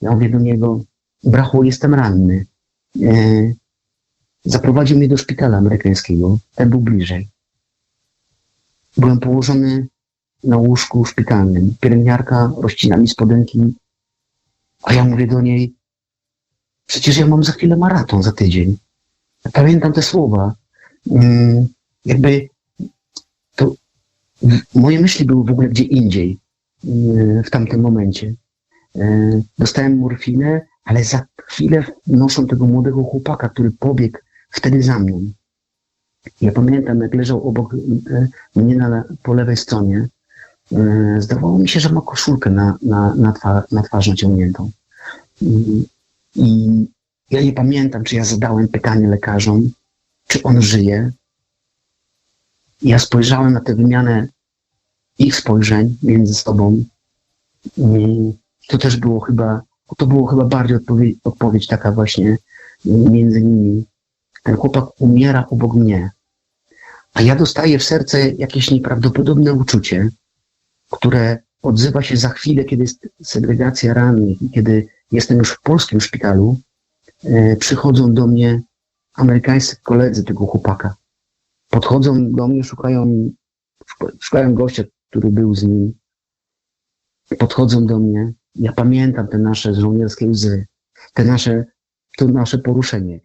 Ja mówię do niego, brachu, jestem ranny. E, zaprowadził mnie do szpitala amerykańskiego. Ten był bliżej. Byłem położony na łóżku szpitalnym. Pielęgniarka rozcina mi spodenki, a ja mówię do niej, przecież ja mam za chwilę maraton, za tydzień. Pamiętam te słowa. Mm, jakby to moje myśli były w ogóle gdzie indziej mm, w tamtym momencie. E, Dostałem morfinę, ale za chwilę noszą tego młodego chłopaka, który pobiegł wtedy za mną. Ja pamiętam, jak leżał obok e, mnie na, po lewej stronie. E, Zdawało mi się, że ma koszulkę na, na, na, twa, na twarz naciągniętą. I, I ja nie pamiętam, czy ja zadałem pytanie lekarzom, czy on żyje. Ja spojrzałem na tę wymianę ich spojrzeń między sobą. To też było chyba, to było chyba bardziej odpowiedź, odpowiedź taka właśnie między nimi. Ten chłopak umiera obok mnie, a ja dostaję w serce jakieś nieprawdopodobne uczucie, które odzywa się za chwilę, kiedy jest segregacja rannych i kiedy jestem już w polskim szpitalu, e, przychodzą do mnie amerykańscy koledzy tego chłopaka. Podchodzą do mnie, szukają, szukają gościa, który był z nim. Podchodzą do mnie. Ja pamiętam te nasze żołnierskie łzy, te nasze, to nasze poruszenie.